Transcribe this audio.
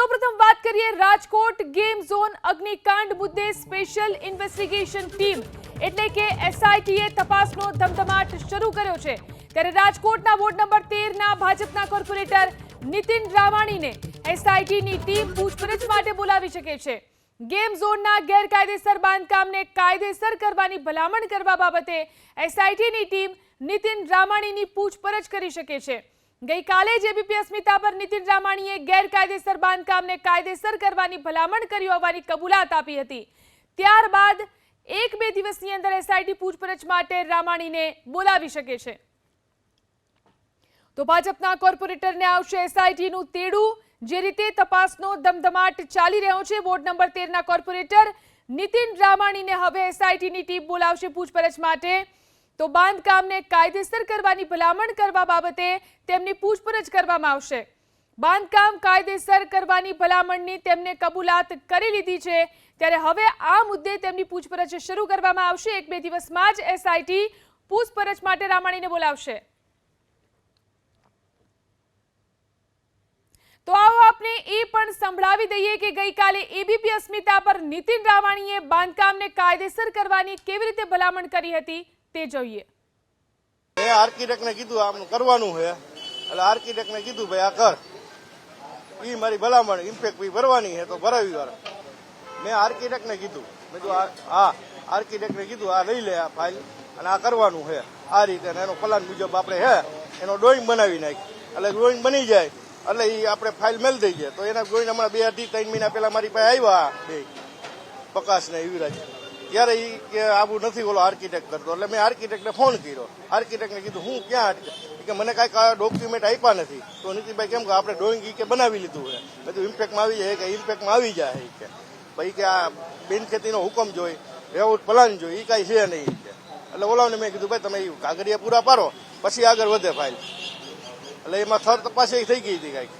સૌપ્રથમ વાત કરીએ રાજકોટ ગેમ ઝોન અગ્નિકાંડ મુદ્દે સ્પેશિયલ ઇન્વેસ્ટિગેશન ટીમ એટલે કે એસઆઈટીએ તપાસનો ધમધમાટ શરૂ કર્યો છે. ત્યારે રાજકોટના વોર્ડ નંબર તેરના ભાજપના કોર્પોરેટર નીતિન રાવાણીને એસઆઈટીની ટીમ પૂછપરછ માટે બોલાવી શકે છે. ગેમ ઝોનના ગેરકાયદેસર બાંધકામને કાયદેસર કરવાની ભલામણ કરવા બાબતે એસઆઈટીની ટીમ નીતિન રામાણીની પૂછપરછ કરી શકે છે. ગઈકાલે જ એબીપી અસ્મિતા પર નીતિન રામાણીએ ગેરકાયદેસર બાંધકામને કાયદેસર કરવાની ભલામણ કરી હોવાની કબૂલાત આપી હતી. ત્યારબાદ એક બે દિવસની અંદર એસઆઈટી પૂછપરછ માટે રામાણીને બોલાવી શકે છે. તો ભાજપના કોર્પોરેટરને આવશે એસઆઈટીનું તેડું, જે રીતે તપાસનો ધમધમાટ ચાલી રહ્યો છે. વોર્ડ નંબર તેરના કોર્પોરેટર નીતિન રામાણીને હવે એસઆઈટીની ટીમ બોલાવશે પૂછપરછ માટે. તો બાંધકામને કાયદેસર કરવાની ભલામણ કરવા બાબતે તેમની પૂછપરછ કરવામાં આવશે. બાંધકામ કાયદેસર કરવાની ભલામણની તેમને કબૂલાત કરી લીધી છે. ત્યારે હવે આ મુદ્દે તેમની પૂછપરછ શરૂ કરવામાં આવશે. એક બે દિવસમાં જ એસઆઈટી પૂછપરછ માટે રામાણીને બોલાવશે. તો આવો આપણે એ પણ સંભળાવી દઈએ કે ગઈકાલે એબીપી અસ્મિતા પર નીતિન રાવાણીએ બાંધકામને કાયદેસર કરવાની કેવી રીતે ભલામણ કરી હતી? તે જોઈએ. મેં આર્કિટેક્ટને કીધું, આમ કરવાનું છે એટલે આર્કિટેક્ટને કીધું, ભાઈ, આ કર. એ મારી ભલામણ ઇમ્પેક્ટ ફી ભરવાની છે તો ભરાવી વાર મેં આર્કિટેક્ટને કીધું. મેં કીધું હા, આર્કિટેક્ટને કીધું, આ લઈ લે આ ફાઇલ અને આ કરવાનું છે આ રીતે એનો પ્લાન મુજબ આપણે હે, એનો ડ્રોઈંગ બનાવી નાખી. એટલે ડ્રોઈંગ બની જાય, એટલે એ આપણે ફાઇલ મેલ થઈ જાય. તો એના ડ્રોઈંગ હમણાં બે અઢી, ત્રણ મહિના પહેલા મારી પાસે આવ્યા બે. પ્રકાશ ને યુવરાજ. ત્યારે એ કે આવું નથી, ઓલો આર્કિટેક્ટ કરતો. એટલે મેં આર્કિટેક્ટને ફોન કર્યો. આર્કિટેક્ટને કીધું, હું ક્યાં કે, મને કાંઈક ડોક્યુમેન્ટ આપ્યા નથી. તો નીતિભાઈ કેમ કે આપણે ડ્રોઈંગ કે બનાવી લીધું છે. બધું ઇમ્પેક્ટમાં આવી જાય. કે ઇમ્પેક્ટમાં આવી જાય. એ કે, ભાઈ કે આ બિન ખેતીનો હુકમ જોઈ રેવટ પ્લાન જોઈ એ કાંઈ છે નહીં. કે, એટલે ઓલાને મેં કીધું, ભાઈ, તમે કાગળિયા પૂરા પાડો, પછી આગળ વધે ફાઇલ એટલે એમાં થર્ડ તપાસ થઈ ગઈ હતી કાંઈક.